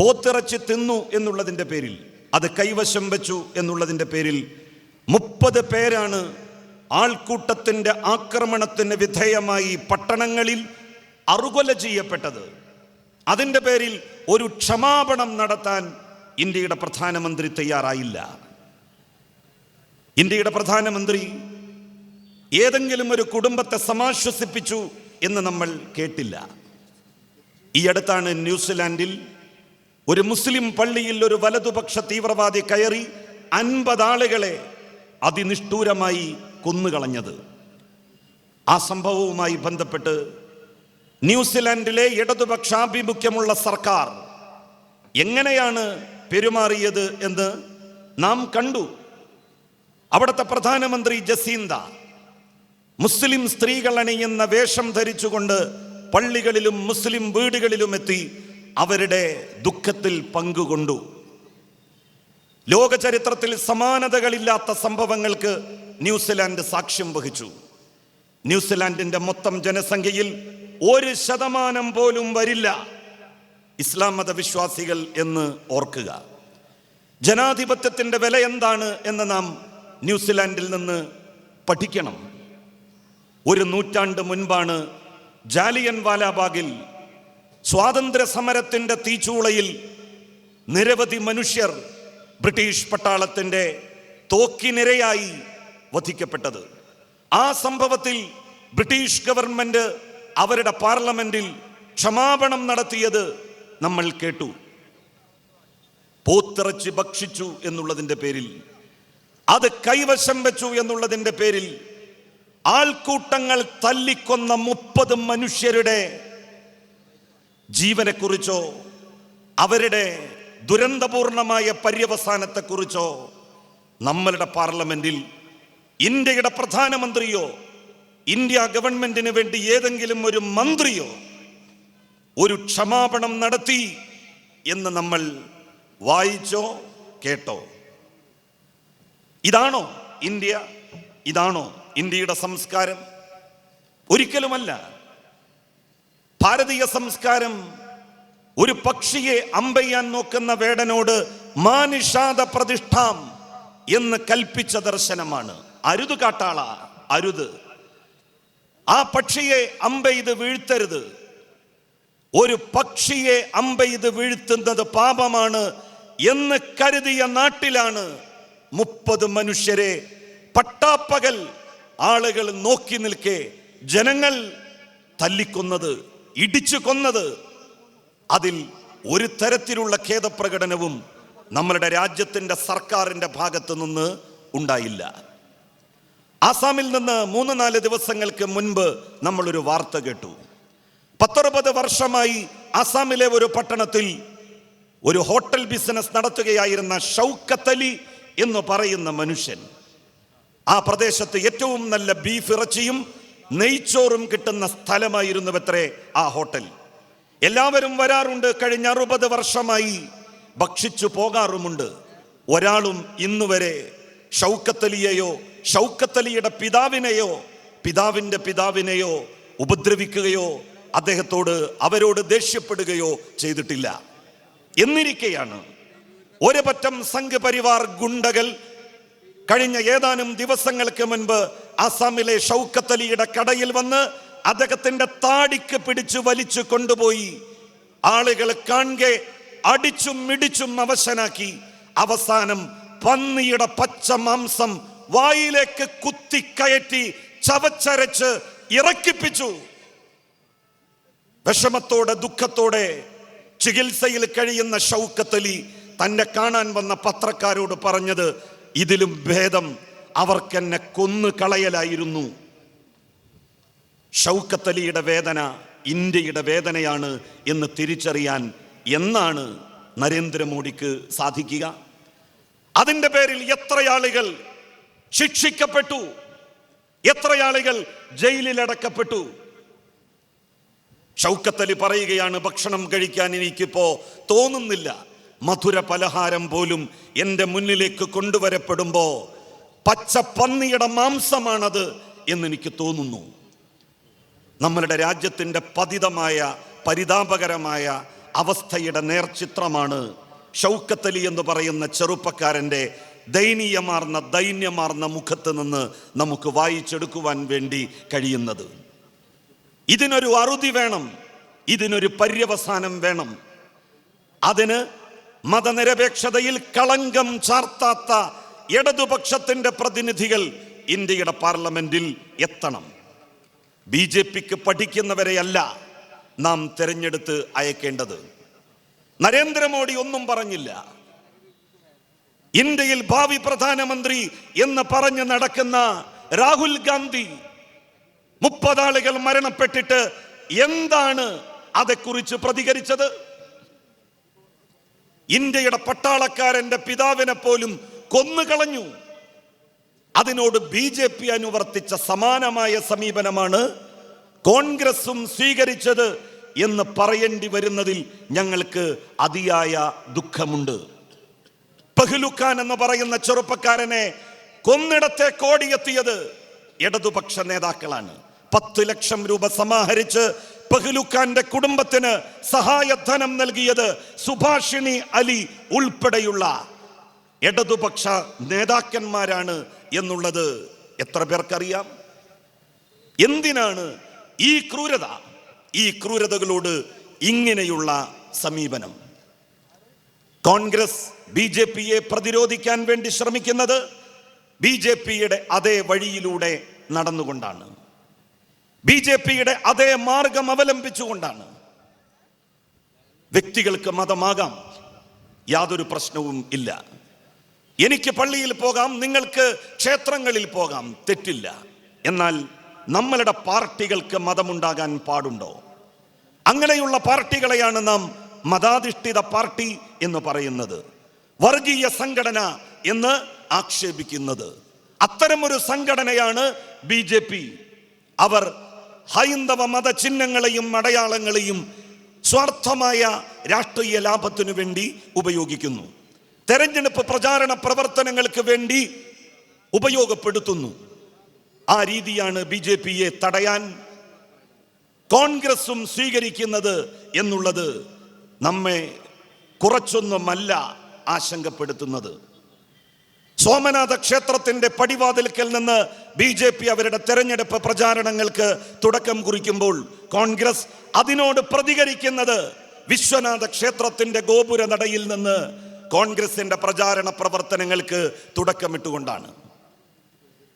പോത്തിറച്ചി തിന്നു എന്നുള്ളതിന്റെ പേരിൽ അത് കൈവശം വെച്ചു എന്നുള്ളതിന്റെ പേരിൽ മുപ്പത് പേരാണ് ആൾക്കൂട്ടത്തിന്റെ ആക്രമണത്തിന് വിധേയമായി പട്ടണങ്ങളിൽ അറുകൊല ചെയ്യപ്പെട്ടത്. അതിന്റെ പേരിൽ ഒരു ക്ഷമാപണം നടത്താൻ ഇന്ത്യയുടെ പ്രധാനമന്ത്രി തയ്യാറായില്ല. ഇന്ത്യയുടെ പ്രധാനമന്ത്രി ഏതെങ്കിലും ഒരു കുടുംബത്തെ സമാശ്വസിപ്പിച്ചു എന്ന് നമ്മൾ കേട്ടില്ല. ഈ അടുത്താണ് ന്യൂസിലാൻഡിൽ ഒരു മുസ്ലിം പള്ളിയിൽ ഒരു വലതുപക്ഷ തീവ്രവാദി കയറി അൻപത് ആളുകളെ അതിനിഷ്ഠൂരമായി കൊന്നുകളഞ്ഞത്. ആ സംഭവവുമായി ബന്ധപ്പെട്ട് ന്യൂസിലാൻഡിലെ ഇടതുപക്ഷാഭിമുഖ്യമുള്ള സർക്കാർ എങ്ങനെയാണ് പെരുമാറിയത് എന്ന് നാം കണ്ടു. അവിടുത്തെ പ്രധാനമന്ത്രി ജസീന്ത മുസ്ലിം സ്ത്രീകൾ അണിയുന്ന വേഷം ധരിച്ചുകൊണ്ട് പള്ളികളിലും മുസ്ലിം വീടുകളിലും എത്തി അവരുടെ ദുഃഖത്തിൽ പങ്കുകൊണ്ടു. ലോകചരിത്രത്തിൽ സമാനതകളില്ലാത്ത സംഭവങ്ങൾക്ക് ന്യൂസിലാൻഡ് സാക്ഷ്യം വഹിച്ചു. ന്യൂസിലാൻഡിന്റെ മൊത്തം ജനസംഖ്യയിൽ ഒരു ശതമാനം പോലും വരില്ല. ഇസ്ലാം മതവിശ്വാസികൾ എന്ന് ഓർക്കുക. ജനാധിപത്യത്തിന്റെ വില എന്താണ് എന്ന് നാം ന്യൂസിലാൻഡിൽ നിന്ന് പഠിക്കണം. ഒരു നൂറ്റാണ്ട് മുൻപാണ് ജാലിയൻ വാലാബാഗിൽ സ്വാതന്ത്ര്യ സമരത്തിന്റെ തീച്ചൂളയിൽ നിരവധി മനുഷ്യർ ബ്രിട്ടീഷ് പട്ടാളത്തിന്റെ തോക്കിനിരയായി വധിക്കപ്പെട്ടത്. ആ സംഭവത്തിൽ ബ്രിട്ടീഷ് ഗവൺമെന്റ് അവരുടെ പാർലമെന്റിൽ ക്ഷമാപണം നടത്തിയത് നമ്മൾ കേട്ടു. പോത്തിറച്ച് ഭക്ഷിച്ചു എന്നുള്ളതിന്റെ പേരിൽ അത് കൈവശം വെച്ചു എന്നുള്ളതിന്റെ പേരിൽ ആൾക്കൂട്ടങ്ങൾ തല്ലിക്കൊന്ന മുപ്പത് മനുഷ്യരുടെ ജീവനെക്കുറിച്ചോ അവരുടെ ദുരന്തപൂർണമായ പര്യവസാനത്തെക്കുറിച്ചോ നമ്മളുടെ പാർലമെന്റിൽ ഇന്ത്യയുടെ പ്രധാനമന്ത്രിയോ ഇന്ത്യ ഗവൺമെന്റിന് വേണ്ടി ഏതെങ്കിലും ഒരു മന്ത്രിയോ ഒരു ക്ഷമാപണം നടത്തി എന്ന് നമ്മൾ വായിച്ചോ കേട്ടോ? ഇതാണോ ഇന്ത്യ? ഇതാണോ ഇന്ത്യയുടെ സംസ്കാരം? ഒരിക്കലുമല്ല. ഭാരതീയ സംസ്കാരം ഒരു പക്ഷിയെ അമ്പയ്യാൻ നോക്കുന്ന വേടനോട് മാനിഷാദ പ്രതിഷ്ഠാം എന്ന് കൽപ്പിച്ച ദർശനമാണ്. അരുത് കാട്ടാള അരുത്. ആ പക്ഷിയെ അമ്പെയ്ത് വീഴ്ത്തരുത്. ഒരു പക്ഷിയെ അമ്പെയ്ത് വീഴ്ത്തുന്നത് പാപമാണ് എന്ന് കരുതിയ നാട്ടിലാണ് മുപ്പത് മനുഷ്യരെ. പട്ടാപ്പകൽ ആളുകൾ നോക്കി നിൽക്കെ ജനങ്ങൾ തല്ലിക്കൊന്നത്. ഇടിച്ചു കൊന്നത്. അതിൽ ഒരു തരത്തിലുള്ള ഖേദപ്രകടനവും നമ്മളുടെ രാജ്യത്തിന്റെ സർക്കാരിന്റെ ഭാഗത്തു നിന്ന് ഉണ്ടായില്ല. ആസാമിൽ നിന്ന് മൂന്ന് നാല് ദിവസങ്ങൾക്ക് മുൻപ് നമ്മളൊരു വാർത്ത കേട്ടു. പത്തൊമ്പത് വർഷമായി ആസാമിലെ ഒരു പട്ടണത്തിൽ ഒരു ഹോട്ടൽ ബിസിനസ് നടത്തുകയായിരുന്ന ഷൗക്കത്തലി എന്ന് പറയുന്ന മനുഷ്യൻ ആ പ്രദേശത്ത് ഏറ്റവും നല്ല ബീഫ് ഇറച്ചിയും നെയ്ച്ചോറും കിട്ടുന്ന സ്ഥലമായിരുന്നു എത്രേ ആ ഹോട്ടൽ. എല്ലാവരും വരാറുണ്ട്. കഴിഞ്ഞ അറുപത് വർഷമായി ഭക്ഷിച്ചു പോകാറുമുണ്ട്. ഒരാളും ഇന്നുവരെ ഷൗക്കത്തലിയെയോ ഷൗക്കത്തലിയുടെ പിതാവിനെയോ പിതാവിന്റെ പിതാവിനെയോ ഉപദ്രവിക്കുകയോ അദ്ദേഹത്തോട് അവരോട് ദേഷ്യപ്പെടുകയോ ചെയ്തിട്ടില്ല. എന്നിരിക്കെയാണ് ഒരു പറ്റം സംഘപരിവാർ ഗുണ്ടകൾ കഴിഞ്ഞ ഏതാനും ദിവസങ്ങൾക്ക് മുൻപ് ആസാമിലെ ഷൗക്കത്തലിയുടെ കടയിൽ വന്ന് അദ്ദേഹത്തിന്റെ താടിക്ക് പിടിച്ചു വലിച്ചു കൊണ്ടുപോയി. ആളുകൾ കാണെ അടിച്ചും മിടിച്ചും അവശനാക്കി. അവസാനം പന്നിയുടെ പച്ച മാംസം വായിലേക്ക് കുത്തി കയറ്റി ചവച്ചരച്ച് ഇറക്കിപ്പിച്ചു. വിഷമത്തോടെ ദുഃഖത്തോടെ ചികിത്സയിൽ കഴിയുന്ന ഷൗക്കത്തലി തന്നെ കാണാൻ വന്ന പത്രക്കാരോട് പറഞ്ഞത് ഇതിലും ഭേദം അവർക്കെന്നെ കൊന്നു കളയലായിരുന്നു ഷൗക്കത്തലിയുടെ വേദന ഇന്ത്യയുടെ വേദനയാണ് എന്ന് തിരിച്ചറിയാൻ എന്നാണ് നരേന്ദ്രമോദിക്ക് സാധിക്കുക. അതിന്റെ പേരിൽ എത്ര ആളുകൾ ശിക്ഷിക്കപ്പെട്ടു? എത്ര ആളുകൾ ജയിലിലടക്കപ്പെട്ടു? ഷൗക്കത്തലി പറയുകയാണ് ഭക്ഷണം കഴിക്കാൻ എനിക്കിപ്പോ തോന്നുന്നില്ല. മധുര പലഹാരം പോലും എന്റെ മുന്നിലേക്ക് കൊണ്ടുവരപ്പെടുമ്പോ പച്ച പന്നിയുടെ മാംസമാണത് എന്നെനിക്ക് തോന്നുന്നു. നമ്മളുടെ രാജ്യത്തിന്റെ പതിതമായ പരിതാപകരമായ അവസ്ഥയുടെ നേർചിത്രമാണ് ഷൗക്കത്തലി എന്ന് പറയുന്ന ചെറുപ്പക്കാരന്റെ ദയനീയമാർന്ന ദൈന്യമാർന്ന മുഖത്ത് നിന്ന് നമുക്ക് വായിച്ചെടുക്കുവാൻ വേണ്ടി കഴിയുന്നത്. ഇതിനൊരു അറുതി വേണം ഇതിനൊരു പര്യവസാനം വേണം. അതിന് മതനിരപേക്ഷതയിൽ കളങ്കം ചാർത്താത്ത ഇടതുപക്ഷത്തിന്റെ പ്രതിനിധികൾ ഇന്ത്യയുടെ പാർലമെന്റിൽ എത്തണം. ബി ജെ പിക്ക് പഠിക്കുന്നവരെയല്ല നാം തെരഞ്ഞെടുത്ത് അയക്കേണ്ടത്. നരേന്ദ്രമോദി ഒന്നും പറഞ്ഞില്ല. ഇന്ത്യയിൽ ഭാവി പ്രധാനമന്ത്രി എന്ന് പറഞ്ഞ് നടക്കുന്ന രാഹുൽ ഗാന്ധി മുപ്പതാളുകൾ മരണപ്പെട്ടിട്ട് എന്താണ് അതേക്കുറിച്ച് പ്രതികരിച്ചത്? ഇന്ത്യയുടെ പട്ടാളക്കാരന്റെ പിതാവിനെ പോലും കൊന്നുകളഞ്ഞു. അതിനോട് ബി ജെ പി അനുവർത്തിച്ച സമാനമായ സമീപനമാണ് കോൺഗ്രസും സ്വീകരിച്ചത് എന്ന് പറയേണ്ടി വരുന്നതിൽ ഞങ്ങൾക്ക് അതിയായ ദുഃഖമുണ്ട്. പഹ്ലുഖാൻ എന്ന് പറയുന്ന ചെറുപ്പക്കാരനെ കൊന്നിടത്തെ കോടിയെത്തിയത് ഇടതുപക്ഷ നേതാക്കളാണ്. പത്ത് ലക്ഷം രൂപ സമാഹരിച്ച് പഹ്ലുഖാന്റെ കുടുംബത്തിന് സഹായധനം നൽകിയത് സുഭാഷിണി അലി ഉൾപ്പെടെയുള്ള ഇടതുപക്ഷ നേതാക്കന്മാരാണ് എന്നുള്ളത് എത്ര പേർക്കറിയാം? എന്തിനാണ് ഈ ക്രൂരത ഈ ക്രൂരതകളോട് ഇങ്ങനെയുള്ള സമീപനം? കോൺഗ്രസ് ബി ജെ പിയെ പ്രതിരോധിക്കാൻ വേണ്ടി ശ്രമിക്കുന്നത് ബി ജെ പിയുടെ അതേ വഴിയിലൂടെ നടന്നുകൊണ്ടാണ്. ബി ജെ പിയുടെ അതേ മാർഗം അവലംബിച്ചുകൊണ്ടാണ്. വ്യക്തികൾക്ക് മതമാകാം യാതൊരു പ്രശ്നവും ഇല്ല. എനിക്ക് പള്ളിയിൽ പോകാം നിങ്ങൾക്ക് ക്ഷേത്രങ്ങളിൽ പോകാം. തെറ്റില്ല. എന്നാൽ നമ്മളുടെ പാർട്ടികൾക്ക് മതമുണ്ടാകാൻ പാടുണ്ടോ? അങ്ങനെയുള്ള പാർട്ടികളെയാണ് നാം മതാധിഷ്ഠിത പാർട്ടി എന്ന് പറയുന്നത്. വർഗീയ സംഘടന എന്ന് ആക്ഷേപിക്കുന്നത്. അത്തരമൊരു സംഘടനയാണ് ബി ജെ പി. അവർ ഹൈന്ദവ മതചിഹ്നങ്ങളെയും അടയാളങ്ങളെയും സ്വാർത്ഥമായ രാഷ്ട്രീയ ലാഭത്തിനു വേണ്ടി ഉപയോഗിക്കുന്നു. തെരഞ്ഞെടുപ്പ് പ്രചാരണ പ്രവർത്തനങ്ങൾക്ക് വേണ്ടി ഉപയോഗപ്പെടുത്തുന്നു. ആ രീതിയാണ് ബി ജെ പിയെ തടയാൻ കോൺഗ്രസും സ്വീകരിക്കുന്നത് എന്നുള്ളത് നമ്മെ കുറച്ചൊന്നുമല്ല ആശങ്കപ്പെടുത്തുന്നത്. സോമനാഥ ക്ഷേത്രത്തിന്റെ പടിവാതിൽക്കൽ നിന്ന് ബി ജെ പി അവരുടെ തെരഞ്ഞെടുപ്പ് പ്രചാരണങ്ങൾക്ക് തുടക്കം കുറിക്കുമ്പോൾ കോൺഗ്രസ് അതിനോട് പ്രതികരിക്കുന്നത് വിശ്വനാഥ ക്ഷേത്രത്തിന്റെ ഗോപുര നടയിൽ നിന്ന് കോൺഗ്രസിന്റെ പ്രചാരണ പ്രവർത്തനങ്ങൾക്ക് തുടക്കമിട്ടുകൊണ്ടാണ്.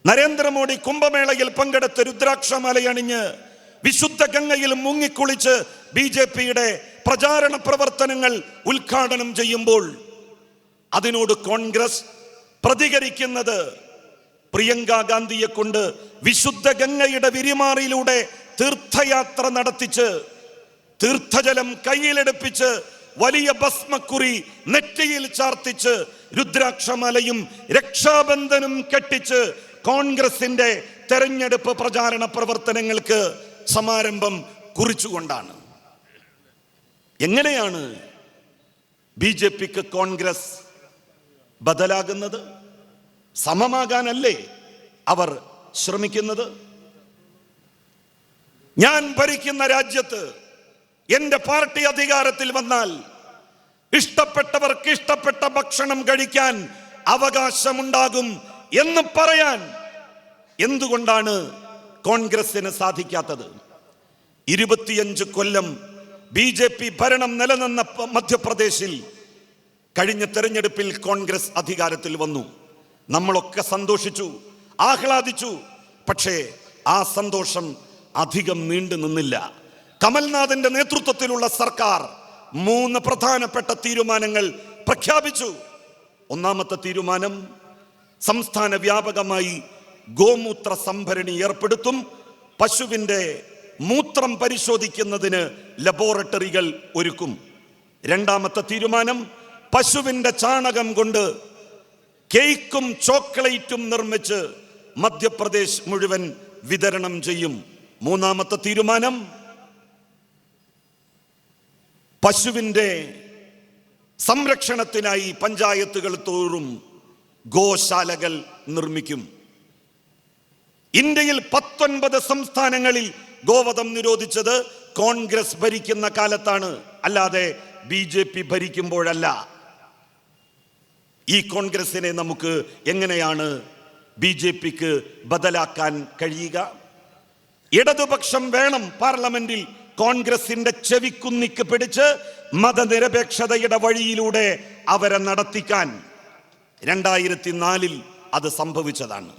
നരേന്ദ്രമോദി കുംഭമേളയിൽ പങ്കെടുത്ത് രുദ്രാക്ഷമലയണിഞ്ഞ് വിശുദ്ധ ഗംഗയിൽ മുങ്ങിക്കുളിച്ച് ബി ജെ പിയുടെ പ്രചാരണ പ്രവർത്തനങ്ങൾ ഉദ്ഘാടനം ചെയ്യുമ്പോൾ അതിനോട് കോൺഗ്രസ് പ്രതികരിക്കുന്നത് പ്രിയങ്ക ഗാന്ധിയെ കൊണ്ട് വിശുദ്ധ ഗംഗയുടെ വിരിമാറിയിലൂടെ തീർത്ഥയാത്ര നടത്തിച്ച് തീർത്ഥജലം കയ്യിലെടുപ്പിച്ച് വലിയ ഭസ്മക്കുറി നെറ്റിയിൽ ചാർത്തിച്ച് രുദ്രാക്ഷമലയും രക്ഷാബന്ധനും കെട്ടിച്ച് കോൺഗ്രസിന്റെ തെരഞ്ഞെടുപ്പ് പ്രചാരണ പ്രവർത്തനങ്ങൾക്ക് സമാരംഭം കുറിച്ചുകൊണ്ടാണ്. എങ്ങനെയാണ് ബി ജെ പിക്ക് കോൺഗ്രസ് ബദലാകുന്നത്? സമമാകാനല്ലേ അവർ ശ്രമിക്കുന്നത്? ഞാൻ ഭരിക്കുന്ന രാജ്യത്ത് എന്റെ പാർട്ടി അധികാരത്തിൽ വന്നാൽ ഇഷ്ടപ്പെട്ടവർക്ക് ഇഷ്ടപ്പെട്ട ഭക്ഷണം കഴിക്കാൻ അവകാശമുണ്ടാകും എന്ന് പറയാൻ എന്തുകൊണ്ടാണ് കോൺഗ്രസിന് സാധിക്കാത്തത്? ഇരുപത്തിയഞ്ച് കൊല്ലം ബി ജെ പി ഭരണം നിലനിന്ന മധ്യപ്രദേശിൽ കഴിഞ്ഞ തെരഞ്ഞെടുപ്പിൽ കോൺഗ്രസ് അധികാരത്തിൽ വന്നു. നമ്മളൊക്കെ സന്തോഷിച്ചു ആഹ്ലാദിച്ചു. പക്ഷേ ആ സന്തോഷം അധികം നീണ്ടു നിന്നില്ല. കമൽനാഥിന്റെ നേതൃത്വത്തിലുള്ള സർക്കാർ മൂന്ന് പ്രധാനപ്പെട്ട തീരുമാനങ്ങൾ പ്രഖ്യാപിച്ചു. ഒന്നാമത്തെ തീരുമാനം സംസ്ഥാന വ്യാപകമായി ഗോമൂത്ര സംഭരണി ഏർപ്പെടുത്തും. പശുവിന്റെ മൂത്രം പരിശോധിക്കുന്നതിന് ലബോറട്ടറികൾ ഒരുക്കും. രണ്ടാമത്തെ തീരുമാനം പശുവിന്റെ ചാണകം കൊണ്ട് കേക്കും ചോക്ലേറ്റും നിർമ്മിച്ച് മധ്യപ്രദേശ് മുഴുവൻ വിതരണം ചെയ്യും. മൂന്നാമത്തെ തീരുമാനം പശുവിന്റെ സംരക്ഷണത്തിനായി പഞ്ചായത്തുകൾ തോറും ഗോശാലകൾ നിർമ്മിക്കും. ഇന്ത്യയിൽ പത്തൊൻപത് സംസ്ഥാനങ്ങളിൽ ഗോവധം നിരോധിച്ചത് കോൺഗ്രസ് ഭരിക്കുന്ന കാലത്താണ്. അല്ലാതെ ബി ജെ പി ഭരിക്കുമ്പോഴല്ല. ഈ കോൺഗ്രസിനെ നമുക്ക് എങ്ങനെയാണ് ബി ജെ പിക്ക് ബദലാക്കാൻ കഴിയുക? ഇടതുപക്ഷം വേണം പാർലമെന്റിൽ കോൺഗ്രസിന്റെ ചെവിക്കുന്നിക്ക് പിടിച്ച് മതനിരപേക്ഷതയുടെ വഴിയിലൂടെ അവരെ നടത്തിക്കാൻ രണ്ടായിരത്തി നാലിൽ അത് സംഭവിച്ചതാണ്.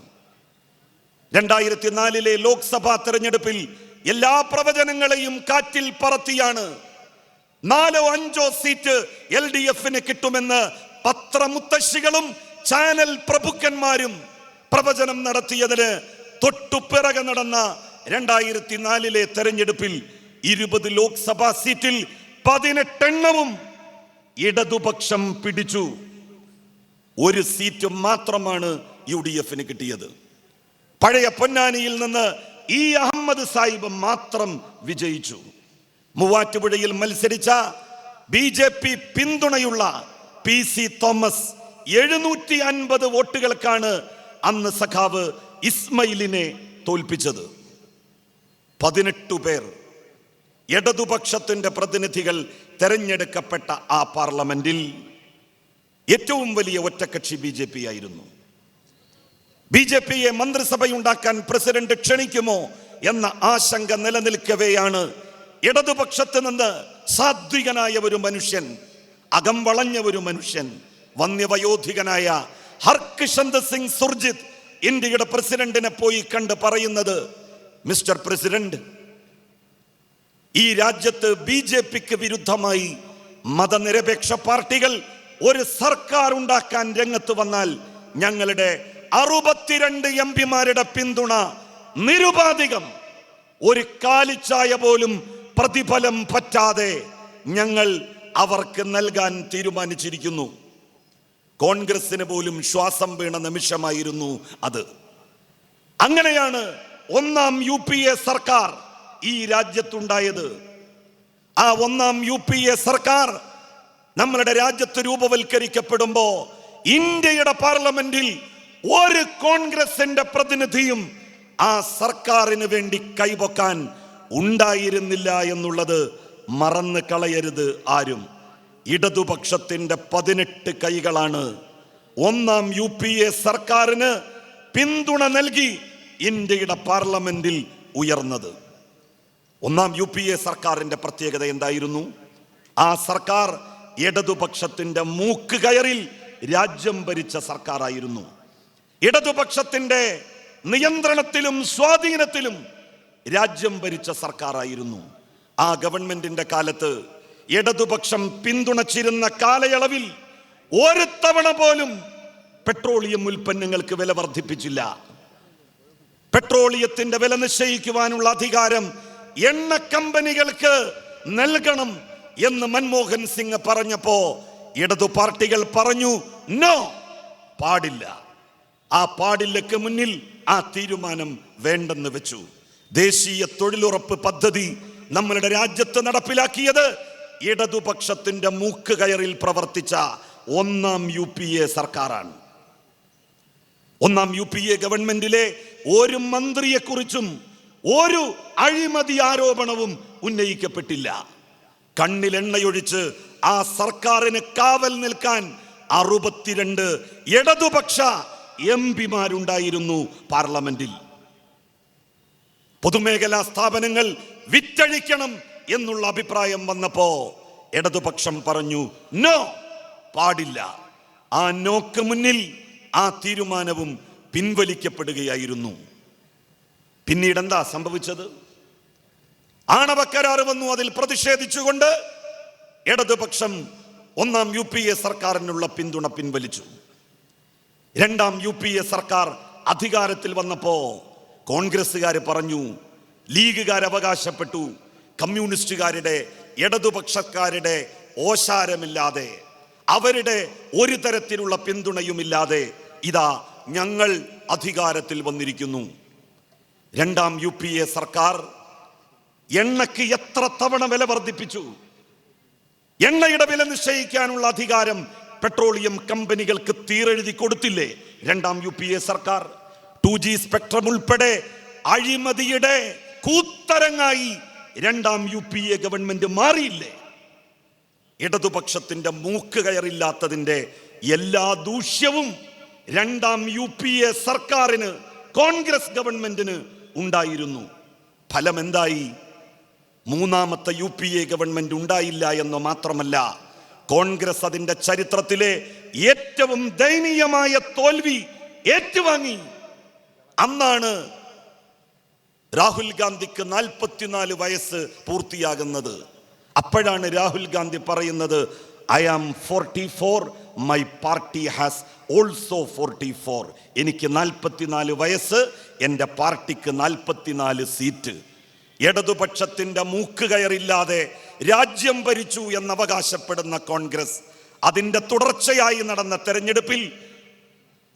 രണ്ടായിരത്തി നാലിലെ ലോക്സഭാ തെരഞ്ഞെടുപ്പിൽ എല്ലാ പ്രവചനങ്ങളെയും കാറ്റിൽ പറത്തിയാണ് നാലോ അഞ്ചോ സീറ്റ് എൽ ഡി എഫിന് കിട്ടുമെന്ന് പത്രമുത്തശ്ശികളും ചാനൽ പ്രഭുക്കന്മാരും പ്രവചനം നടത്തിയതിന് തൊട്ടുപിറകെ നടന്ന രണ്ടായിരത്തി നാലിലെ തെരഞ്ഞെടുപ്പിൽ ഇരുപത് ലോക്സഭാ സീറ്റിൽ പതിനെട്ടെണ്ണവും ഇടതുപക്ഷം പിടിച്ചു. ഒരു സീറ്റ് മാത്രമാണ് യു ഡി എഫിന് കിട്ടിയത്. പഴയ പൊന്നാനിയിൽ നിന്ന് ഇ അഹമ്മദ് സാഹിബ് മാത്രം വിജയിച്ചു. മൂവാറ്റുപുഴയിൽ മത്സരിച്ച ബി ജെ പി പിന്തുണയുള്ള പി സി തോമസ് എഴുന്നൂറ്റി അൻപത് വോട്ടുകൾക്കാണ് അന്ന് സഖാവ് ഇസ്മയിലിനെ തോൽപ്പിച്ചത്. പതിനെട്ടു പേർ ഇടതുപക്ഷത്തിന്റെ പ്രതിനിധികൾ തെരഞ്ഞെടുക്കപ്പെട്ട ആ പാർലമെന്റിൽ ഏറ്റവും വലിയ ഒറ്റക്കക്ഷി ബി ജെ പി ആയിരുന്നു. ബി ജെ പിയെ മന്ത്രിസഭയുണ്ടാക്കാൻ പ്രസിഡന്റ് ക്ഷണിക്കുമോ എന്ന ആശങ്ക നിലനിൽക്കവെയാണ് ഇടതുപക്ഷത്ത് നിന്ന് സാത്വികനായ ഒരു മനുഷ്യൻ അകം വളഞ്ഞ ഒരു മനുഷ്യൻ വന്യവയോധികനായ ഹർകിഷന്ത് സിംഗ് സുർജിത് ഇന്ത്യയുടെ പ്രസിഡന്റിനെ പോയി കണ്ട് പറയുന്നത് മിസ്റ്റർ പ്രസിഡന്റ് ഈ രാജ്യത്ത് ബി ജെ പിക്ക് വിരുദ്ധമായി മതനിരപേക്ഷ പാർട്ടികൾ ഒരു സർക്കാർ ഉണ്ടാക്കാൻ രംഗത്ത് വന്നാൽ ഞങ്ങളുടെ അറുപത്തിരണ്ട് എം പിമാരുടെ പിന്തുണ നിരുപാധികം. ഒരു കാലിച്ചായ പോലും പ്രതിഫലം പറ്റാതെ ഞങ്ങൾ അവർക്ക് നൽകാൻ തീരുമാനിച്ചിരിക്കുന്നു. കോൺഗ്രസിന് പോലും ശ്വാസം വീണ നിമിഷമായിരുന്നു അത്. അങ്ങനെയാണ് ഒന്നാം യു സർക്കാർ ഈ രാജ്യത്തുണ്ടായത്. ആ ഒന്നാം യു പി എ സർക്കാർ നമ്മളുടെ രാജ്യത്ത് രൂപവൽക്കരിക്കപ്പെടുമ്പോ ഇന്ത്യയുടെ പാർലമെന്റിൽ ഒരു കോൺഗ്രസിന്റെ പ്രതിനിധിയും ആ സർക്കാരിന് വേണ്ടി കൈപൊക്കാൻ ഉണ്ടായിരുന്നില്ല എന്നുള്ളത് മറന്നു കളയരുത് ആരും. ഇടതുപക്ഷത്തിന്റെ പതിനെട്ട് കൈകളാണ് ഒന്നാം യു പി എ സർക്കാരിന് പിന്തുണ നൽകി ഇന്ത്യയുടെ പാർലമെന്റിൽ ഉയർന്നത്. ഒന്നാം യു പി എ സർക്കാരിന്റെ പ്രത്യേകത എന്തായിരുന്നു? ആ സർക്കാർ ഇടതുപക്ഷത്തിന്റെ മൂക്ക് കയറിൽ രാജ്യം ഭരിച്ച സർക്കാരായിരുന്നു. ഇടതുപക്ഷത്തിന്റെ നിയന്ത്രണത്തിലും സ്വാധീനത്തിലും രാജ്യം ഭരിച്ച സർക്കാരായിരുന്നു. ആ ഗവൺമെന്റിന്റെ കാലത്ത് ഇടതുപക്ഷം പിന്തുണച്ചിരുന്ന കാലയളവിൽ ഒരു തവണ പോലും പെട്രോളിയം ഉൽപ്പന്നങ്ങൾക്ക് വില വർദ്ധിപ്പിച്ചില്ല. പെട്രോളിയത്തിന്റെ വില നിശ്ചയിക്കുവാനുള്ള അധികാരം എണ്ണ കമ്പനികൾക്ക് നൽകണം എന്ന് മൻമോഹൻ സിംഗ് പറഞ്ഞപ്പോ ഇടതു പാർട്ടികൾ പറഞ്ഞു നോ പാടില്ല. ആ പാടില്ലക്ക് മുന്നിൽ ആ തീരുമാനം വേണ്ടെന്ന് വെച്ചു. ദേശീയ തൊഴിലുറപ്പ് പദ്ധതി നമ്മളുടെ രാജ്യത്ത് നടപ്പിലാക്കിയത് ഇടതുപക്ഷത്തിന്റെ മൂക്ക് കയറിൽ പ്രവർത്തിച്ച ഒന്നാം യു പി എ സർക്കാരാണ്. ഒന്നാം യു പി എ ഗവൺമെന്റിലെ ഒരു മന്ത്രിയെക്കുറിച്ചും ഒരു അഴിമതി ആരോപണവും ഉന്നയിക്കപ്പെട്ടില്ല. കണ്ണിൽ എണ്ണയൊഴിച്ച് ആ സർക്കാരിന് കാവൽ നിൽക്കാൻ അറുപത്തിരണ്ട് ഇടതുപക്ഷ എം പിമാരുണ്ടായിരുന്നു പാർലമെന്റിൽ. പൊതുമേഖലാ സ്ഥാപനങ്ങൾ വിറ്റഴിക്കണം എന്നുള്ള അഭിപ്രായം വന്നപ്പോ ഇടതുപക്ഷം പറഞ്ഞു നോ പാടില്ല. ആ നോക്ക് മുന്നിൽ ആ തീരുമാനവും പിൻവലിക്കപ്പെടുകയായിരുന്നു. പിന്നീട് എന്താ സംഭവിച്ചത്? ആണവ കരാർ വന്നു അതിൽ പ്രതിഷേധിച്ചുകൊണ്ട് ഇടതുപക്ഷം ഒന്നാം യു പി എ സർക്കാരിനുള്ള പിന്തുണ പിൻവലിച്ചു. രണ്ടാം യു പി എ സർക്കാർ അധികാരത്തിൽ വന്നപ്പോ കോൺഗ്രസ്സുകാർ പറഞ്ഞു ലീഗുകാർ അവകാശപ്പെട്ടു കമ്മ്യൂണിസ്റ്റുകാരുടെ ഇടതുപക്ഷക്കാരുടെ ഓശാരമില്ലാതെ അവരുടെ ഒരു തരത്തിലുള്ള പിന്തുണയുമില്ലാതെ ഇതാ ഞങ്ങൾ അധികാരത്തിൽ വന്നിരിക്കുന്നു. രണ്ടാം യു പി എ സർക്കാർ എണ്ണയ്ക്ക് എത്ര തവണ വില വർദ്ധിപ്പിച്ചു? എണ്ണയുടെ വില നിശ്ചയിക്കാനുള്ള അധികാരം പെട്രോളിയം കമ്പനികൾക്ക് തീരെഴുതി കൊടുത്തില്ലേ? രണ്ടാം യു പി എ സർക്കാർ ടു ജി സ്പെക്ട്രം ഉൾപ്പെടെ അഴിമതിയുടെ കൂത്തരങ്ങായി രണ്ടാം യു പി എ ഗവൺമെന്റ് മാറിയില്ലേ? ഇടതുപക്ഷത്തിന്റെ മൂക്ക് കയറില്ലാത്തതിന്റെ എല്ലാ ദൂഷ്യവും രണ്ടാം യു പി എ സർക്കാരിന് കോൺഗ്രസ് ഗവൺമെന്റിന് ഉണ്ടായിരുന്നു. ഫലം എന്തായി മൂന്നാമത്തെ യു പി എ ഗവൺമെന്റ് ഉണ്ടായില്ല എന്ന് മാത്രമല്ല കോൺഗ്രസ് അതിന്റെ ചരിത്രത്തിലെ ഏറ്റവും ദയനീയമായ തോൽവി ഏറ്റുവാങ്ങി. അന്നാണ് രാഹുൽ ഗാന്ധിക്ക് നാൽപ്പത്തിനാല് വയസ്സ് പൂർത്തിയാകുന്നത്. അപ്പോഴാണ് രാഹുൽ ഗാന്ധി പറയുന്നത് I am forty four my party has also forty four എനിക്ക് നാൽപ്പത്തിനാല് വയസ്സ്. എന്റെ പാർട്ടിക്ക് നാൽപ്പത്തിനാല് സീറ്റ്. ഇടതുപക്ഷത്തിന്റെ മൂക്ക് കയറില്ലാതെ രാജ്യം ഭരിച്ചു എന്നവകാശപ്പെടുന്ന കോൺഗ്രസ് അതിന്റെ തുടർച്ചയായി നടന്ന തെരഞ്ഞെടുപ്പിൽ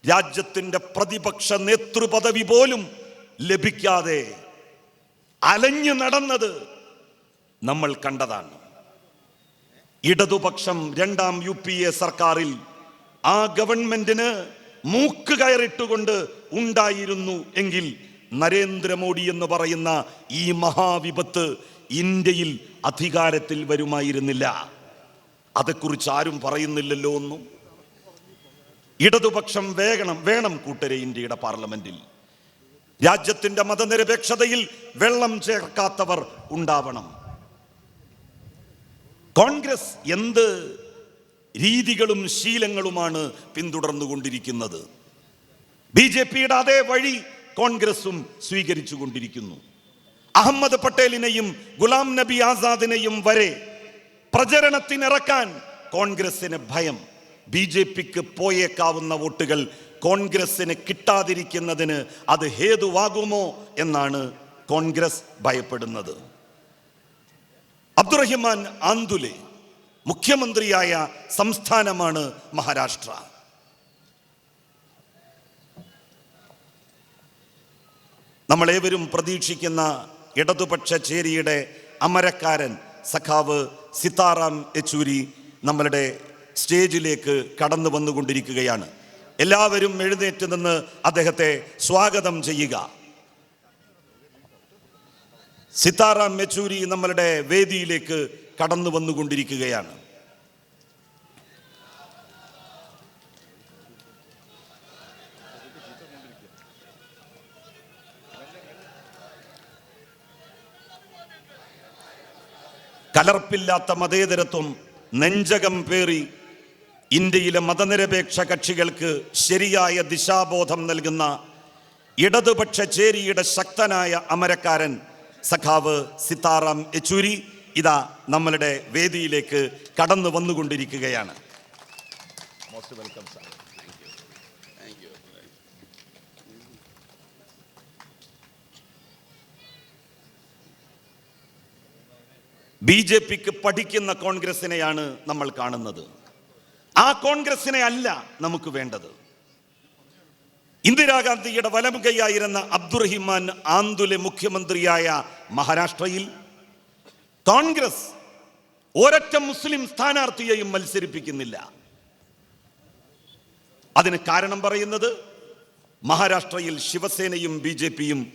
രാജ്യത്തിന്റെ പ്രതിപക്ഷ നേതൃപദവി പോലും ലഭിക്കാതെ അലഞ്ഞു നടന്നത് നമ്മൾ കണ്ടതാണ്. ഇടതുപക്ഷം രണ്ടാം യു പി എ സർക്കാരിൽ ആ ഗവൺമെന്റിന് മൂക്ക് കയറിട്ടുകൊണ്ട് ഉണ്ടായിരുന്നു എങ്കിൽ നരേന്ദ്രമോദി എന്ന് പറയുന്ന ഈ മഹാവിപത്ത് ഇന്ത്യയിൽ അധികാരത്തിൽ വരുമായിരുന്നില്ല. അതേക്കുറിച്ച് ആരും പറയുന്നില്ലല്ലോ ഒന്നും. ഇടതുപക്ഷം വേഗണം വേണം കൂട്ടരെ ഇന്ത്യയുടെ പാർലമെന്റിൽ. രാജ്യത്തിന്റെ മതനിരപേക്ഷതയിൽ വെള്ളം ചേർക്കാത്തവർ ഉണ്ടാവണം. കോൺഗ്രസ് എന്ത് രീതികളും ശീലങ്ങളുമാണ് പിന്തുടർന്നുകൊണ്ടിരിക്കുന്നത്? ബി ജെ പിയുടെ അതേ വഴി കോൺഗ്രസും സ്വീകരിച്ചു കൊണ്ടിരിക്കുന്നു അഹമ്മദ് പട്ടേലിനെയും ഗുലാം നബി ആസാദിനെയും വരെ പ്രചരണത്തിനിറക്കാൻ കോൺഗ്രസിന് ഭയം. ബി ജെ പിക്ക് പോയേക്കാവുന്ന വോട്ടുകൾ കോൺഗ്രസ്സിന് കിട്ടാതിരിക്കുന്നതിന് അത് ഹേതുവാകുമോ എന്നാണ് കോൺഗ്രസ് ഭയപ്പെടുന്നത്. അബ്ദുറഹിമാൻ ആന്തുലെ മുഖ്യമന്ത്രിയായ സംസ്ഥാനമാണ് മഹാരാഷ്ട്ര. നമ്മളേവരും പ്രതീക്ഷിക്കുന്ന ഇടതുപക്ഷ ചേരിയുടെ അമരക്കാരൻ സഖാവ് സിതാറാം യെച്ചൂരി നമ്മളുടെ സ്റ്റേജിലേക്ക് കടന്നു വന്നുകൊണ്ടിരിക്കുകയാണ്. എല്ലാവരും എഴുന്നേറ്റ് നിന്ന് അദ്ദേഹത്തെ സ്വാഗതം ചെയ്യുക. സിതാറാം യെച്ചൂരി നമ്മളുടെ വേദിയിലേക്ക് കടന്നു വന്നുകൊണ്ടിരിക്കുകയാണ്. കലർപ്പില്ലാത്ത മതേതരത്വം നെഞ്ചകം പേറി ഇന്ത്യയിലെ മതനിരപേക്ഷ കക്ഷികൾക്ക് ശരിയായ ദിശാബോധം നൽകുന്ന ഇടതുപക്ഷ ചേരിയുടെ ശക്തനായ അമരക്കാരൻ സഖാവ് സിതാറാം യെച്ചൂരി ഇതാ നമ്മളുടെ വേദിയിലേക്ക് കടന്നു വന്നുകൊണ്ടിരിക്കുകയാണ്. Most welcome sir B J പിക്ക് പഠിക്കുന്ന കോൺഗ്രസിനെയാണ് നമ്മൾ കാണുന്നത്. ആ കോൺഗ്രസിനെ അല്ല നമുക്ക് വേണ്ടത്. ഇന്ദിരാഗാന്ധിയുടെ വലമുകയായിരുന്ന അബ്ദുറഹിമാൻ ആന്തുലെ മുഖ്യമന്ത്രിയായ മഹാരാഷ്ട്രയിൽ കോൺഗ്രസ് ഒരൊറ്റ മുസ്ലിം സ്ഥാനാർത്ഥിയെയും മത്സരിപ്പിക്കുന്നില്ല. അതിന് കാരണം പറയുന്നത് മഹാരാഷ്ട്രയിൽ ശിവസേനയും ബി ജെ പിയും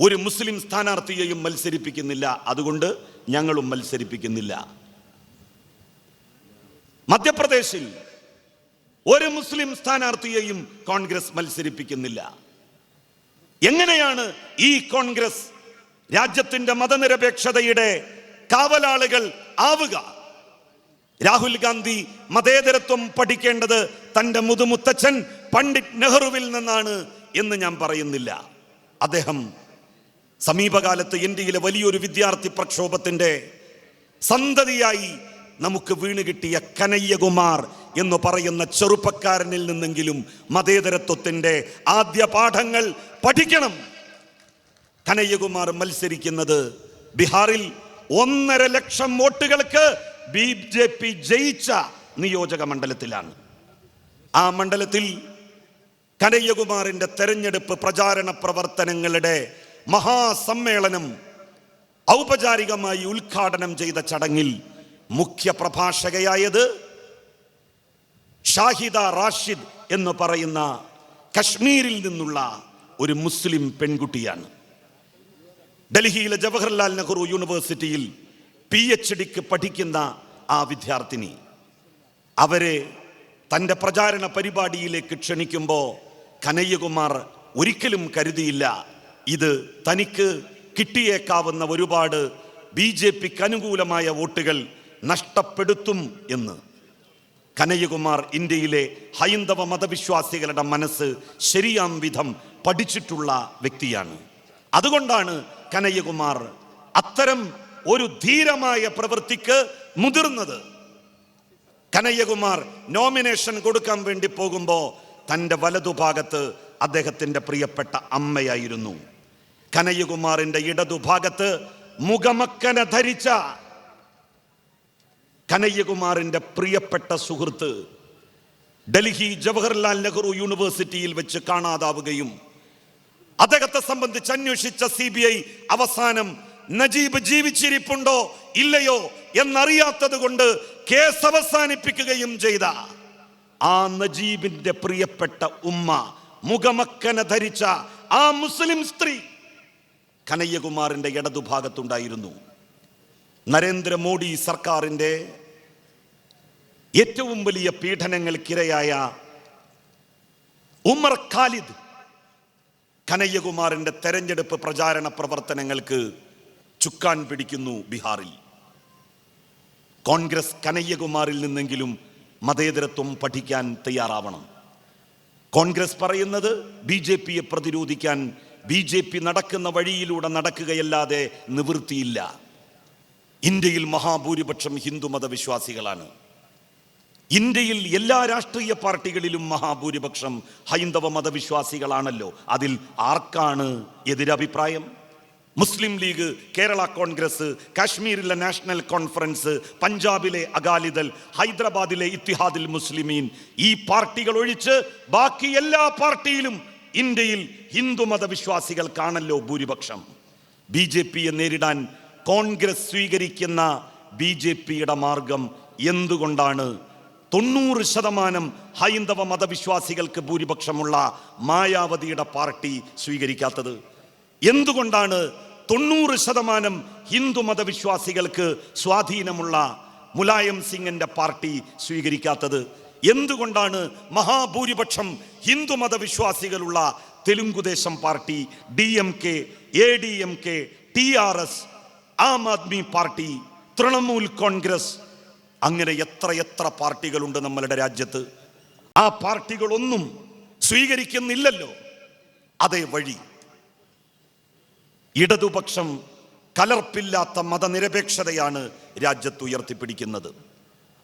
ഒരു മുസ്ലിം സ്ഥാനാർത്ഥിയെയും മത്സരിപ്പിക്കുന്നില്ല. അതുകൊണ്ട് ഞങ്ങളും മത്സരിപ്പിക്കുന്നില്ല. മധ്യപ്രദേശിൽ ഒരു മുസ്ലിം സ്ഥാനാർത്ഥിയെയും കോൺഗ്രസ് മത്സരിപ്പിക്കുന്നില്ല. എങ്ങനെയാണ് ഈ കോൺഗ്രസ് രാജ്യത്തിന്റെ മതനിരപേക്ഷതയുടെ കാവലാളുകൾ ആവുക? രാഹുൽ ഗാന്ധി മതേതരത്വം പഠിക്കേണ്ടത് തന്റെ മുതുമുത്തച്ഛൻ പണ്ഡിറ്റ് നെഹ്റുവിൽ നിന്നാണ് എന്ന് ഞാൻ പറയുന്നില്ല. അദ്ദേഹം സമീപകാലത്ത് ഇന്ത്യയിലെ വലിയൊരു വിദ്യാർത്ഥി പ്രക്ഷോഭത്തിന്റെ സന്തതിയായി നമുക്ക് വീണ് കിട്ടിയ കനയ്യകുമാർ എന്ന് പറയുന്ന ചെറുപ്പക്കാരനിൽ നിന്നെങ്കിലും മതേതരത്വത്തിന്റെ ആദ്യ പാഠങ്ങൾ പഠിക്കണം. കനയ്യകുമാർ മത്സരിക്കുന്നത് ബീഹാറിൽ ഒന്നര ലക്ഷം വോട്ടുകൾക്ക് ബി ജെ പി ജയിച്ച നിയോജക മണ്ഡലത്തിലാണ്. ആ മണ്ഡലത്തിൽ കനയ്യകുമാറിന്റെ തെരഞ്ഞെടുപ്പ് പ്രചാരണ പ്രവർത്തനങ്ങളുടെ മഹാസമ്മേളനം ഔപചാരികമായി ഉദ്ഘാടനം ചെയ്ത ചടങ്ങിൽ മുഖ്യ പ്രഭാഷകയായത് ഷാഹിദ റാഷിദ് എന്ന് പറയുന്ന കശ്മീരിൽ നിന്നുള്ള ഒരു മുസ്ലിം പെൺകുട്ടിയാണ്. ഡൽഹിയിലെ ജവഹർലാൽ നെഹ്റു യൂണിവേഴ്സിറ്റിയിൽ പി എച്ച് ഡിക്ക് പഠിക്കുന്ന ആ വിദ്യാർത്ഥിനി അവരെ തന്റെ പ്രചാരണ പരിപാടിയിലേക്ക് ക്ഷണിക്കുമ്പോൾ കനയ്യകുമാർ ഒരിക്കലും കരുതിയില്ല ഇത് തനിക്ക് കിട്ടിയേക്കാവുന്ന ഒരുപാട് ബി ജെ പിക്ക് അനുകൂലമായ വോട്ടുകൾ നഷ്ടപ്പെടുത്തും എന്ന്. കനയ്യകുമാർ ഇന്ത്യയിലെ ഹൈന്ദവ മതവിശ്വാസികളുടെ മനസ്സ് ശരിയാം വിധം പഠിച്ചിട്ടുള്ള വ്യക്തിയാണ്. അതുകൊണ്ടാണ് കനയ്യകുമാർ അത്തരം ഒരു ധീരമായ പ്രവൃത്തിക്ക് മുതിർന്നത്. കനയ്യകുമാർ നോമിനേഷൻ കൊടുക്കാൻ വേണ്ടി പോകുമ്പോൾ തന്റെ വലതുഭാഗത്ത് അദ്ദേഹത്തിന്റെ പ്രിയപ്പെട്ട അമ്മയായിരുന്നു. കനയ്യകുമാറിന്റെ ഇടതുഭാഗത്ത് മുഖമക്കന ധരിച്ച കനയ്യകുമാറിന്റെ പ്രിയപ്പെട്ട സുഹൃത്ത് ഡൽഹി ജവഹർലാൽ നെഹ്റു യൂണിവേഴ്സിറ്റിയിൽ വെച്ച് കാണാതാവുകയും അദ്ദേഹത്തെ സംബന്ധിച്ച് അന്വേഷിച്ച സി ബി ഐ അവസാനം നജീബ് ജീവിച്ചിരിപ്പുണ്ടോ ഇല്ലയോ എന്നറിയാത്തത് കൊണ്ട് കേസ് അവസാനിപ്പിക്കുകയും ചെയ്ത ആ നജീബിന്റെ പ്രിയപ്പെട്ട ഉമ്മ മുഖമക്കന ധരിച്ച ആ മുസ്ലിം സ്ത്രീ കനയ്യകുമാറിന്റെ ഇടതുഭാഗത്തുണ്ടായിരുന്നു. നരേന്ദ്രമോദി സർക്കാരിന്റെ ഏറ്റവും വലിയ പീഡനങ്ങൾക്കിരയായ ഉമർ ഖാലിദ് കനയ്യകുമാറിന്റെ തെരഞ്ഞെടുപ്പ് പ്രചാരണ പ്രവർത്തനങ്ങൾക്ക് ചുക്കാൻ പിടിക്കുന്നു ബീഹാറിൽ. കോൺഗ്രസ് കനയ്യകുമാറിൽ നിന്നെങ്കിലും മതേതരത്വം പഠിക്കാൻ തയ്യാറാവണം. കോൺഗ്രസ് പറയുന്നത് ബി ജെ പിയെ പ്രതിരോധിക്കാൻ ബി ജെ പി നടക്കുന്ന വഴിയിലൂടെ നടക്കുകയല്ലാതെ നിവൃത്തിയില്ല. ഇന്ത്യയിൽ മഹാഭൂരിപക്ഷം ഹിന്ദു മതവിശ്വാസികളാണ്. ഇന്ത്യയിൽ എല്ലാ രാഷ്ട്രീയ പാർട്ടികളിലും മഹാഭൂരിപക്ഷം ഹൈന്ദവ മതവിശ്വാസികളാണല്ലോ. അതിൽ ആർക്കാണ് എതിരഭിപ്രായം? മുസ്ലിം ലീഗ് കേരള കോൺഗ്രസ് കാശ്മീരിലെ നാഷണൽ കോൺഫറൻസ് പഞ്ചാബിലെ അകാലിദൽ ഹൈദരാബാദിലെ ഇത്തിഹാദിൽ മുസ്ലിമീൻ. ഈ പാർട്ടികൾ ഒഴിച്ച് ബാക്കി എല്ലാ പാർട്ടിയിലും ഇന്ത്യയിൽ ഹിന്ദു മതവിശ്വാസികൾക്കാണല്ലോ ഭൂരിപക്ഷം. ബി ജെ പിയെ നേരിടാൻ കോൺഗ്രസ് സ്വീകരിക്കുന്ന ബി ജെ പിയുടെ മാർഗം എന്തുകൊണ്ടാണ്? തൊണ്ണൂറ് ശതമാനം ഹൈന്ദവ മതവിശ്വാസികൾക്ക് ഭൂരിപക്ഷമുള്ള മായാവതിയുടെ പാർട്ടി സ്വീകരിക്കാത്തത്. എന്തുകൊണ്ടാണ് തൊണ്ണൂറ് ശതമാനം ഹിന്ദു മതവിശ്വാസികൾക്ക് സ്വാധീനമുള്ള മുലായം സിംഗിന്റെ പാർട്ടി സ്വീകരിക്കാത്തത്? എന്തുകൊണ്ടാണ് മഹാഭൂരിപക്ഷം Hindu മതവിശ്വാസികളുള്ള Telugu Desam party D M K A D M K T R S Aam Aadmi party Trinamool Congress അങ്ങനെ എത്ര എത്ര പാർട്ടികളുണ്ട് നമ്മളുടെ രാജ്യത്ത്. ആ പാർട്ടികളൊന്നും സ്വീകരിക്കുന്നില്ലല്ലോ. അതേ വഴി ഇടതുപക്ഷം കലർപ്പില്ലാത്ത മതനിരപേക്ഷതയാണ് രാജ്യത്ത് ഉയർത്തിപ്പിടിക്കുന്നത്.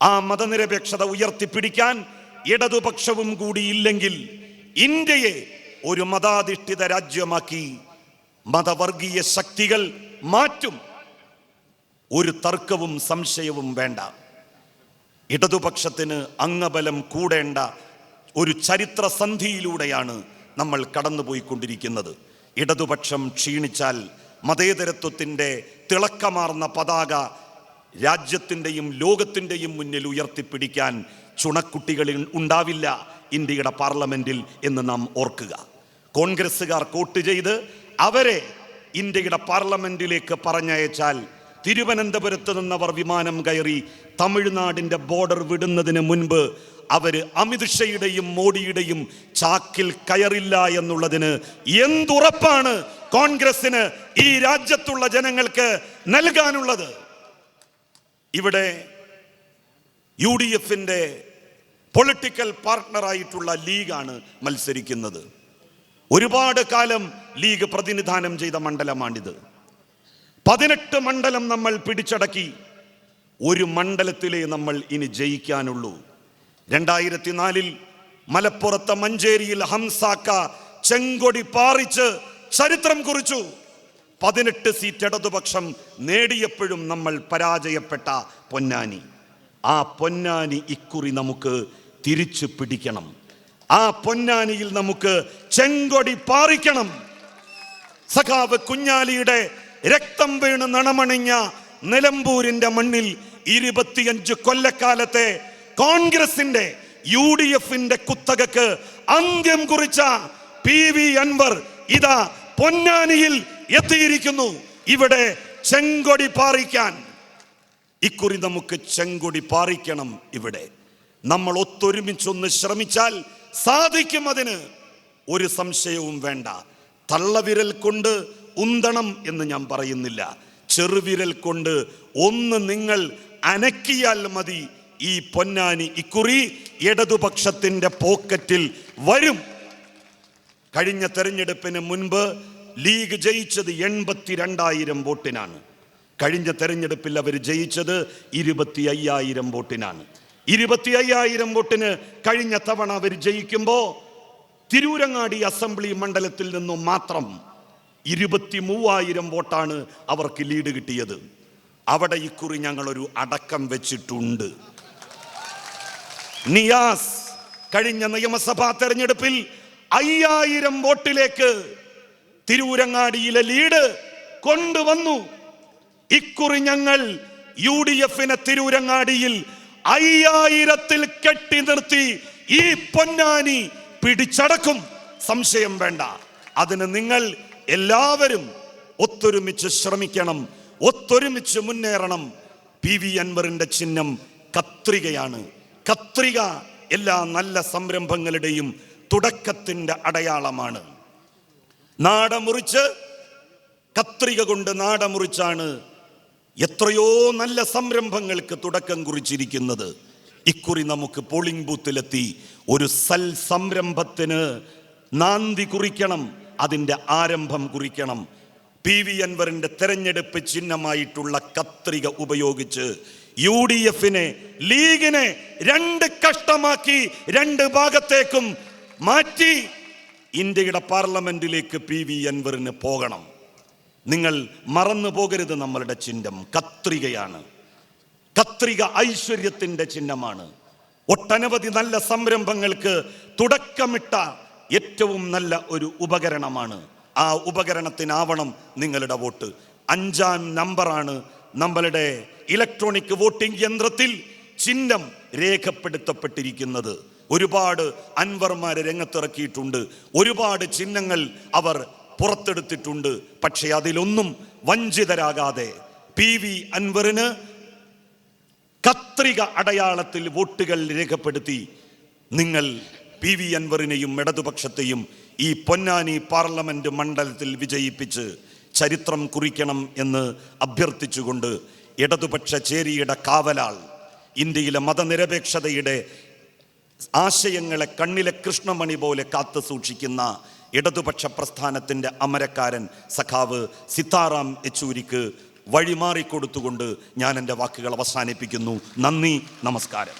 ആ മതനിരപേക്ഷത ഉയർത്തിപ്പിടിക്കാൻ ഇടതുപക്ഷവും കൂടി ഇല്ലെങ്കിൽ ഇന്ത്യയെ ഒരു മതാധിഷ്ഠിത രാജ്യമാക്കി മതവർഗീയ ശക്തികൾ മാറ്റും. ഒരു തർക്കവും സംശയവും വേണ്ട. ഇടതുപക്ഷത്തിന് അംഗബലം കൂടേണ്ട ഒരു ചരിത്ര സന്ധിയിലൂടെയാണ് നമ്മൾ കടന്നുപോയിക്കൊണ്ടിരിക്കുന്നത്. ഇടതുപക്ഷം ക്ഷീണിച്ചാൽ മതേതരത്വത്തിന്റെ തിളക്കമാർന്ന പതാക രാജ്യത്തിന്റെയും ലോകത്തിന്റെയും മുന്നിൽ ഉയർത്തിപ്പിടിക്കാൻ ചുണക്കുട്ടികളിൽ ഉണ്ടാവില്ല ഇന്ത്യയുടെ പാർലമെന്റിൽ എന്ന് നാം ഓർക്കുക. കോൺഗ്രസ്സുകാർ കോട്ട് ചെയ്ത് അവരെ ഇന്ത്യയുടെ പാർലമെന്റിലേക്ക് പറഞ്ഞയച്ചാൽ തിരുവനന്തപുരത്ത് നിന്നവർ വിമാനം കയറി തമിഴ്നാടിന്റെ ബോർഡർ വിടുന്നതിന് മുൻപ് അവർ അമിത്ഷയുടെയും മോഡിയുടെയും ചാക്കിൽ കയറില്ല എന്നുള്ളതിന് എന്തുറപ്പാണ് കോൺഗ്രസിന് ഈ രാജ്യത്തുള്ള ജനങ്ങൾക്ക് നൽകാനുള്ളത്? ഇവിടെ യു ഡി എഫിന്റെ പൊളിറ്റിക്കൽ പാർട്ട്ണറായിട്ടുള്ള ലീഗാണ് മത്സരിക്കുന്നത്. ഒരുപാട് കാലം ലീഗ് പ്രതിനിധാനം ചെയ്ത മണ്ഡലമാണിത്. പതിനെട്ട് മണ്ഡലം നമ്മൾ പിടിച്ചടക്കി ഒരു മണ്ഡലത്തിലേ നമ്മൾ ഇനി ജയിക്കാനുള്ളൂ. രണ്ടായിരത്തി നാലിൽ മലപ്പുറത്തെ മഞ്ചേരിയിൽ ഹംസാക്ക ചെങ്കൊടി പാറിച്ച് ചരിത്രം കുറിച്ചു. പതിനെട്ട് സീറ്റ് ഇടതുപക്ഷം നേടിയപ്പോഴും നമ്മൾ പരാജയപ്പെട്ട പൊന്നാനി. ആ പൊന്നാനി ഇക്കുറി നമുക്ക് തിരിച്ചു പിടിക്കണം. ആ പൊന്നാനിയിൽ നമുക്ക് ചെങ്കൊടി പാറിക്കണം. സഖാവ് കുഞ്ഞാലിയുടെ രക്തം വീണ് നണമണിഞ്ഞ നിലമ്പൂരിന്റെ മണ്ണിൽ ഇരുപത്തിയഞ്ച് കൊല്ലക്കാലത്തെ കോൺഗ്രസിന്റെ യു ഡി എഫിന്റെ കുത്തകക്ക് അന്ത്യം കുറിച്ച പി വി അൻവർ ഇതാ പൊന്നാനിയിൽ എത്തിയിരിക്കുന്നു. ഇവിടെ ചെങ്കൊടി പാറിക്കാൻ. ഇക്കുറി നമുക്ക് ചെങ്കൊടി പാറിക്കണം ഇവിടെ. നമ്മൾ ഒത്തൊരുമിച്ചൊന്ന് ശ്രമിച്ചാൽ സാധിക്കും അതിന്. ഒരു സംശയവും വേണ്ട. തള്ളവിരൽ കൊണ്ട് ഉന്തണം എന്ന് ഞാൻ പറയുന്നില്ല. ചെറുവിരൽ കൊണ്ട് ഒന്ന് നിങ്ങൾ അനക്കിയാൽ മതി. ഈ പൊന്നാനി ഇക്കുറി ഇടതുപക്ഷത്തിന്റെ പോക്കറ്റിൽ വരും. കഴിഞ്ഞ തെരഞ്ഞെടുപ്പിന് മുൻപ് ലീഗ് ജയിച്ചത് എൺപത്തിരണ്ടായിരം വോട്ടിനാണ്. കഴിഞ്ഞ തെരഞ്ഞെടുപ്പിൽ അവർ ജയിച്ചത് ഇരുപത്തി അയ്യായിരം വോട്ടിനാണ്. ഇരുപത്തി അയ്യായിരം വോട്ടിന് കഴിഞ്ഞ തവണ അവർ ജയിക്കുമ്പോൾ തിരൂരങ്ങാടി അസംബ്ലി മണ്ഡലത്തിൽ നിന്നും മാത്രം ഇരുപത്തി മൂവായിരം വോട്ടാണ് അവർക്ക് ലീഡ് കിട്ടിയത്. അവിടെ ഇക്കുറി ഞങ്ങളൊരു അടക്കം വെച്ചിട്ടുണ്ട്. നിയാസ് കഴിഞ്ഞ നിയമസഭാ തെരഞ്ഞെടുപ്പിൽ അയ്യായിരം വോട്ടിലേക്ക് തിരൂരങ്ങാടിയിലെ ലീഡ് കൊണ്ടുവന്നു. ഇക്കുറി ഞങ്ങൾ യു ഡി എഫിനെ തിരൂരങ്ങാടിയിൽ അയ്യായിരത്തിൽ കെട്ടി നിർത്തി ഈ പൊന്നാനി പിടിച്ചടക്കും. സംശയം വേണ്ട. അതിന് നിങ്ങൾ എല്ലാവരും ഒത്തൊരുമിച്ച് ശ്രമിക്കണം ഒത്തൊരുമിച്ച് മുന്നേറണം. പി വി അൻവറിന്റെ ചിഹ്നം കത്രികയാണ്. കത്രിക എല്ലാ നല്ല സംരംഭങ്ങളുടെയും തുടക്കത്തിന്റെ അടയാളമാണ്. നാടമുറിച്ച് കത്രിക കൊണ്ട് നാടമുറിച്ചാണ് എത്രയോ നല്ല സംരംഭങ്ങൾക്ക് തുടക്കം കുറിച്ചിരിക്കുന്നത്. ഇക്കുറി നമുക്ക് പോളിംഗ് ബൂത്തിലെത്തി. ഒരു സൽ സംരംഭത്തിന് നാന്തി കുറിക്കണം. അതിന്റെ ആരംഭം കുറിക്കണം. പി വി അൻവറിന്റെ തെരഞ്ഞെടുപ്പ് ചിഹ്നമായിട്ടുള്ള കത്രിക ഉപയോഗിച്ച് യു ഡി എഫിനെ ലീഗിനെ രണ്ട് കഷ്ടമാക്കി രണ്ട് ഭാഗത്തേക്കും മാറ്റി ഇന്ത്യയുടെ പാർലമെന്റിലേക്ക് പി വി അൻവറിന് പോകണം. നിങ്ങൾ മറന്നു പോകരുത് നമ്മളുടെ ചിഹ്നം. കത്രികയാണ്. കത്രിക ഐശ്വര്യത്തിന്റെ ചിഹ്നമാണ്. ഒട്ടനവധി നല്ല സംരംഭങ്ങൾക്ക് തുടക്കമിട്ട ഏറ്റവും നല്ല ഒരു ഉപകരണമാണ്. ആ ഉപകരണത്തിനാവണം നിങ്ങളുടെ വോട്ട്. അഞ്ചാം നമ്പറാണ് നമ്മളുടെ ഇലക്ട്രോണിക് വോട്ടിംഗ് യന്ത്രത്തിൽ ചിഹ്നം രേഖപ്പെടുത്തപ്പെട്ടിരിക്കുന്നത്. ഒരുപാട് അൻവർമാർ രംഗത്തിറക്കിയിട്ടുണ്ട്. ഒരുപാട് ചിഹ്നങ്ങൾ അവർ പുറത്തെടുത്തിട്ടുണ്ട്. പക്ഷേ അതിലൊന്നും വഞ്ചിതരാകാതെ പി വി അൻവറിന് കത്രിക അടയാളത്തിൽ വോട്ടുകൾ രേഖപ്പെടുത്തി നിങ്ങൾ പി വി അൻവറിനെയും ഇടതുപക്ഷത്തെയും ഈ പൊന്നാനി പാർലമെന്റ് മണ്ഡലത്തിൽ വിജയിപ്പിച്ച് ചരിത്രം കുറിക്കണം എന്ന് അഭ്യർത്ഥിച്ചുകൊണ്ട് ഇടതുപക്ഷ ചേരിയുടെ കാവലാൾ ഇന്ത്യയിലെ മതനിരപേക്ഷതയുടെ ആശയങ്ങളെ കണ്ണിലെ കൃഷ്ണമണി പോലെ കാത്തു സൂക്ഷിക്കുന്ന ഇടതുപക്ഷ പ്രസ്ഥാനത്തിന്റെ അമരക്കാരൻ സഖാവ് സിത്താറാം യെച്ചൂരിക്ക് വഴിമാറിക്കൊടുത്തുകൊണ്ട് ഞാൻ എന്റെ വാക്കുകൾ അവസാനിപ്പിക്കുന്നു. നന്ദി നമസ്കാരം.